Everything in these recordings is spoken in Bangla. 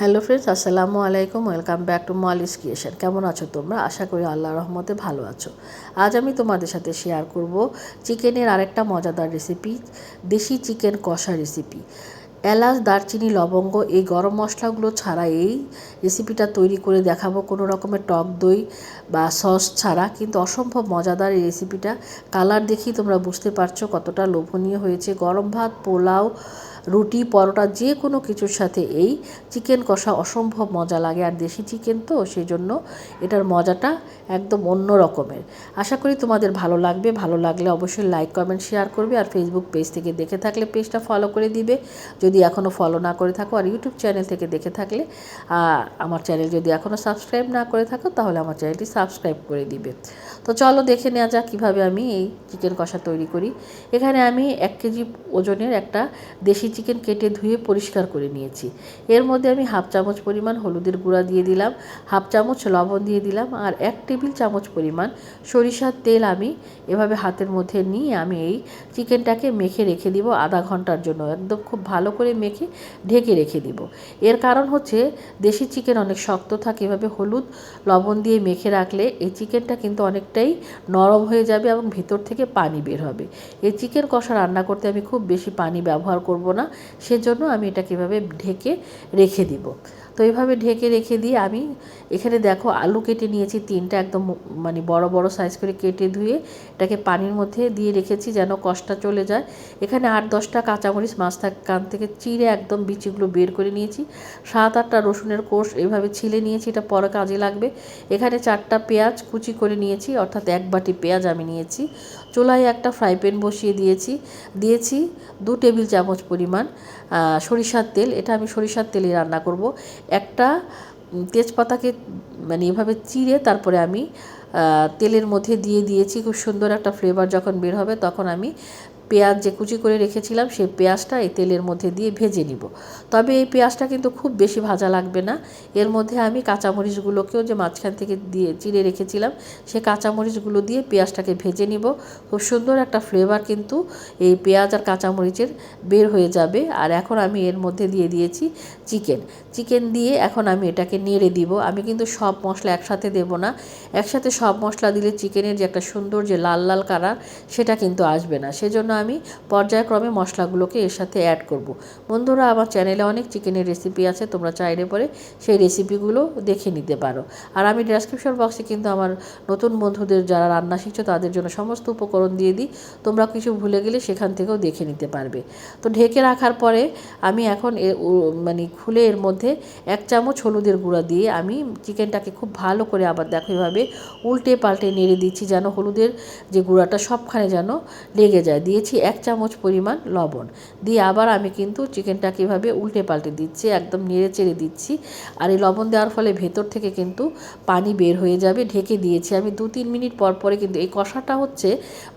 হ্যালো ফ্রেন্ডস, আসসালামু আলাইকুম, welcome back to Molis creation. কেমন আছো তোমরা? আশা করি আল্লাহ রহমতে ভালো আছো। আজ আমি তোমাদের সাথে শেয়ার করব চিকেনের আরেকটা মজাদার রেসিপি দেশি চিকেন কষা রেসিপি এলাচ, দারচিনি, লবঙ্গ, এই গরম মশলাগুলো ছাড়া এই রেসিপিটা তৈরি করে দেখাবো কোনো রকমের টক দই বা সস ছাড়া। কিন্তু অসম্ভব মজাদার এই রেসিপিটা কালার দেখি তোমরা বুঝতে পারছ কতটা লোভনীয় হয়েছে। গরম ভাত, পোলাও রুটি, পরোটা, যে কোনো কিছুর সাথে এই চিকেন কষা অসম্ভব মজা লাগে। আর দেশি চিকেন তো সেই জন্য এটার মজাটা একদম অন্য রকমের। আশা করি তোমাদের ভালো লাগবে। ভালো লাগলে অবশ্যই লাইক কমেন্ট শেয়ার করবে আর ফেসবুক পেজ থেকে দেখে থাকলে পেজটা ফলো করে দিবে। যদি এখনও ফলো না করে থাকো আর ইউটিউব চ্যানেল থেকে দেখে থাকলে আমার চ্যানেল যদি এখনও সাবস্ক্রাইব না করে থাকো, তাহলে আমার চ্যানেলটি সাবস্ক্রাইব করে দিবে। তো চলো দেখে নেওয়া যাক কীভাবে আমি এই চিকেন কষা তৈরি করি। এখানে আমি এক কেজি ওজনের একটা দেশি চিকেন কেটে ধুয়ে পরিষ্কার করে নিয়েছি। এর মধ্যে আমি হাফ চামচ পরিমাণ হলুদের গুঁড়া দিয়ে দিলাম, হাফ চামচ লবণ দিয়ে দিলাম আর এক টেবিল চামচ পরিমাণ সরিষার তেল আমি এভাবে হাতের মধ্যে নিয়ে আমি এই চিকেনটাকে মেখে রেখে দিব আধা ঘণ্টার জন্য। একদম খুব ভালো করে মেখে ঢেকে রেখে দিব। এর কারণ হচ্ছে দেশি চিকেন অনেক শক্ত থাকে, এভাবে হলুদ লবণ দিয়ে মেখে রাখলে এই চিকেনটা কিন্তু অনেকটাই নরম হয়ে যাবে এবং ভিতর থেকে পানি বের হবে। এই চিকেন কষা রান্না করতে আমি খুব বেশি পানি ব্যবহার করব না, সেজন্য আমি এটা কীভাবে ঢেকে রেখে দিব। তো এইভাবে ঢেকে রেখে দিয়ে আমি এখানে দেখো আলু কেটে নিয়েছি, তিনটা একদম মানে বড় বড় সাইজ করে কেটে ধুয়ে এটাকে পানির মধ্যে দিয়ে রেখেছি যেন কষটা চলে যায়। এখানে আট দশটা কাঁচামরিচ, মাছ কান থেকে চিড়ে একদম বিচিগুলো বের করে নিয়েছি। সাত আটটা রসুনের কোষ এইভাবে ছিলে নিয়েছি, এটা পরে কাজে লাগবে। এখানে চারটা পেঁয়াজ কুচি করে নিয়েছি, অর্থাৎ এক বাটি পেঁয়াজ আমি নিয়েছি। চুলায় একটা ফ্রাই প্যান বসিয়ে দিয়েছি দিয়েছি দু টেবিল চামচ পরিমাণ সরিষার তেল। এটা আমি সরিষার তেলে রান্না করব। একটা তেজপাতাকে মানে এভাবে চিড়ে তারপরে আমি তেলের মধ্যে দিয়ে দিয়েছি। খুব সুন্দর একটা ফ্লেভার যখন বের হবে তখন আমি পেঁয়াজ যে কুচি করে রেখেছিলাম, সেই পেঁয়াজটা এই তেলের মধ্যে দিয়ে ভেজে নিব। তবে এই পেঁয়াজটা কিন্তু খুব বেশি ভাজা লাগবে না। এর মধ্যে আমি কাঁচামরিচগুলোকেও যে মাঝখান থেকে দিয়ে চিড়ে রেখেছিলাম, সে কাঁচামরিচগুলো দিয়ে পেঁয়াজটাকে ভেজে নিব। খুব সুন্দর একটা ফ্লেভার কিন্তু এই পেঁয়াজ আর কাঁচামরিচের বের হয়ে যাবে। আর এখন আমি এর মধ্যে দিয়ে দিয়েছি চিকেন। চিকেন দিয়ে এখন আমি এটাকে নেড়ে দিব। আমি কিন্তু সব মশলা একসাথে দেব না। একসাথে সব মশলা দিলে চিকেনের যে একটা সুন্দর যে লাল লাল কালার, সেটা কিন্তু আসবে না। সেজন্য আমি পর্যায়ক্রমে মশলাগুলোকে এর সাথে অ্যাড করব। বন্ধুরা, আমার চ্যানেলে অনেক চিকেনের রেসিপি আছে, তোমরা চাইলে পরে সেই রেসিপিগুলো দেখে নিতে পারো। আর আমি ডেসক্রিপশন বক্সে কিন্তু আমার নতুন বন্ধুদের যারা রান্না শিখছো, তাদের জন্য সমস্ত উপকরণ দিয়ে দিই। তোমরা কিছু ভুলে গেলে সেখান থেকেও দেখে নিতে পারবে। তো ঢেকে রাখার পরে আমি এখন মানে খুলে এর মধ্যে এক চামচ হলুদের গুঁড়া দিয়ে আমি চিকেনটাকে খুব ভালো করে আবার দেখো এভাবে উল্টে পাল্টে নেড়ে দিচ্ছি যেন হলুদের যে গুঁড়াটা সবখানে যেন লেগে যায়। দিয়েছি দিচ্ছি এক চামচ পরিমাণ লবণ। দিয়ে আবার আমি কিন্তু চিকেনটাকে এভাবে উল্টে পাল্টে দিচ্ছি, একদম নেড়ে চেড়ে দিচ্ছি। আর এই লবণ দেওয়ার ফলে ভেতর থেকে কিন্তু পানি বের হয়ে যাবে, ঢেকে দিয়েছি আমি দু তিন মিনিট পর পরে কিন্তু এই কষাটা হচ্ছে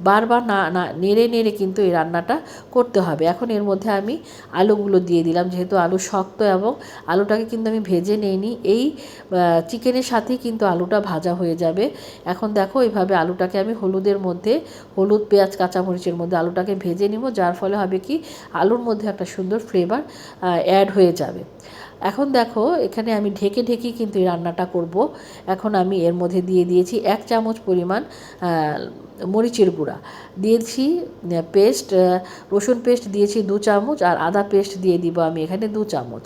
বারবার না না, নেড়ে নেড়ে কিন্তু এই রান্নাটা করতে হবে। এখন এর মধ্যে আমি আলুগুলো দিয়ে দিলাম, যেহেতু আলু শক্ত এবং আলুটাকে কিন্তু আমি ভেজে নেইনি। এই চিকেনের সাথেই কিন্তু আলুটা ভাজা হয়ে যাবে। এখন দেখো এইভাবে আলুটাকে আমি হলুদের মধ্যে, হলুদ, পেঁয়াজ, কাঁচামরিচের মধ্যে আলুটা ওটাকে ভেজে নিব, যার ফলে হবে কি আলুর মধ্যে একটা সুন্দর ফ্লেভার অ্যাড হয়ে যাবে। এখন দেখো, এখানে আমি ঢেকে ঢেকে কিন্তু এই রান্নাটা করব। এখন আমি এর মধ্যে দিয়ে দিয়েছি এক চামচ পরিমাণ মরিচের গুঁড়া। দিয়েছি পেস্ট রসুন পেস্ট দিয়েছি দু চামচ আর আদা পেস্ট দিয়ে দিব আমি এখানে দু চামচ।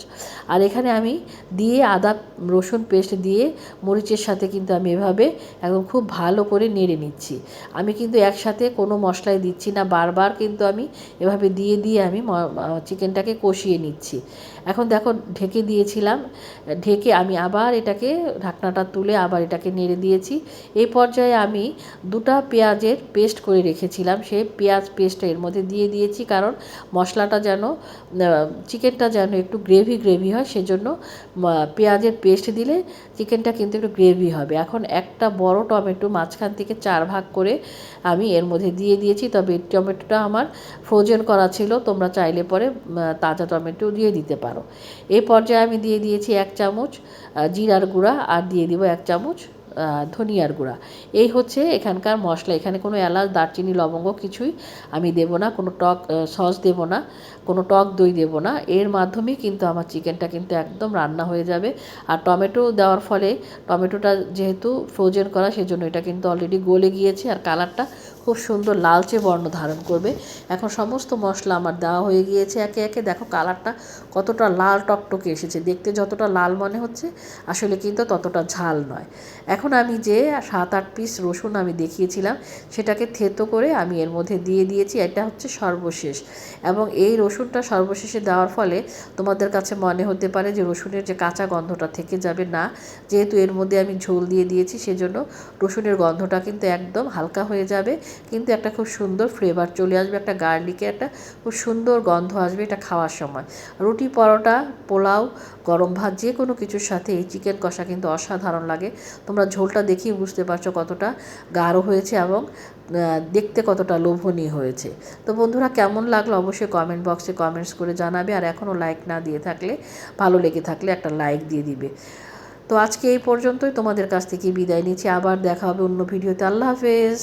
আর এখানে আমি দিয়ে আদা, রসুন পেস্ট দিয়ে মরিচের সাথে কিন্তু আমি এভাবে একদম খুব ভালো করে নেড়ে নিচ্ছি। আমি কিন্তু একসাথে কোনো মশলাই দিচ্ছি না, বারবার কিন্তু আমি এভাবে দিয়ে দিয়ে আমি চিকেনটাকে কষিয়ে নিচ্ছি। এখন দেখো, ঢেকে দিয়েছিলাম, ঢেকে আমি আবার এটাকে ঢাকনাটা তুলে আবার এটাকে নেড়ে দিয়েছি। এই পর্যায়ে আমি দুটা পেঁয়াজের পেস্ট করে রেখেছিলাম সেই পেঁয়াজ পেস্টটা এর মধ্যে দিয়ে দিয়েছি কারণ মশলাটা যেন চিকেনটা যেন একটু গ্রেভি গ্রেভি হয় সেজন্য পেঁয়াজের পেস্ট দিলে চিকেনটা কিন্তু একটু গ্রেভি হবে। এখন একটা বড় টমেটো মাঝখান থেকে চার ভাগ করে আমি এর মধ্যে দিয়ে দিয়েছি, তবে টমেটোটা আমার ফ্রোজেন করা ছিল, তোমরা চাইলে পরে তাজা টমেটো দিয়ে দিতে পারো। পারো এই পর্যায়ে আমি দিয়ে দিয়েছি এক চামচ জিরার গুঁড়া আর দিয়ে দিব এক চামচ ধনিয়ার গুঁড়া। এই হচ্ছে এখানকার মশলা। এখানে কোনো এলাচ, দারচিনি, লবঙ্গ কিছুই আমি দেবো না। কোনো টক সস দেবো না। কোনো টক দই দেবো না। এর মাধ্যমেই কিন্তু আমার চিকেনটা কিন্তু একদম রান্না হয়ে যাবে। আর টমেটো দেওয়ার ফলে টমেটোটা যেহেতু ফ্রোজেন করা, সেজন্য এটা কিন্তু অলরেডি গলে গিয়েছে। আর কালারটা খুব সুন্দর লালচে বর্ণ ধারণ করবে। এখন সমস্ত মশলা আমার দেওয়া হয়ে গিয়েছে একে একে। দেখো কালারটা কতটা লাল টকটকে এসেছে। দেখতে যতটা লাল মনে হচ্ছে, আসলে কিন্তু ততটা ঝাল নয়। এখন আমি যে সাত আট পিস রসুন আমি দেখিয়েছিলাম, সেটাকে থেতো করে আমি এর মধ্যে দিয়ে দিয়েছি, এটা হচ্ছে সর্বশেষ। এবং এই রসুনটা সর্বশেষে দেওয়ার ফলে তোমাদের কাছে মনে হতে পারে যে রসুনের যে কাঁচা গন্ধটা থেকে যাবে না। যেহেতু এর মধ্যে আমি ঝোল দিয়ে দিয়েছি, সেজন্য রসুনের গন্ধটা কিন্তু একদম হালকা হয়ে যাবে। কিন্তু একটা খুব সুন্দর ফ্লেভার চলে আসবে, একটা গার্লিকের একটা খুব সুন্দর গন্ধ আসবে এটা খাওয়ার সময়। রুটি পরোটা, পোলাও, গরম ভাত যে কোনো কিছুর সাথে এই চিকেন কষা কিন্তু অসাধারণ লাগে। তোমরা ঝোলটা দেখেই বুঝতে পারছ কতটা গাঢ় হয়েছে এবং দেখতে কতটা লোভনীয় হয়েছে। তো বন্ধুরা, কেমন লাগল অবশ্যই কমেন্ট বক্সে কমেন্টস করে জানাবে আর এখনও লাইক না দিয়ে থাকলে, ভালো লেগে থাকলে একটা লাইক দিয়ে দিবে। তো আজকে এই পর্যন্তই, তোমাদের কাছ থেকে বিদায় নিচ্ছি। আবার দেখা হবে অন্য ভিডিওতে আল্লাহ হাফেজ।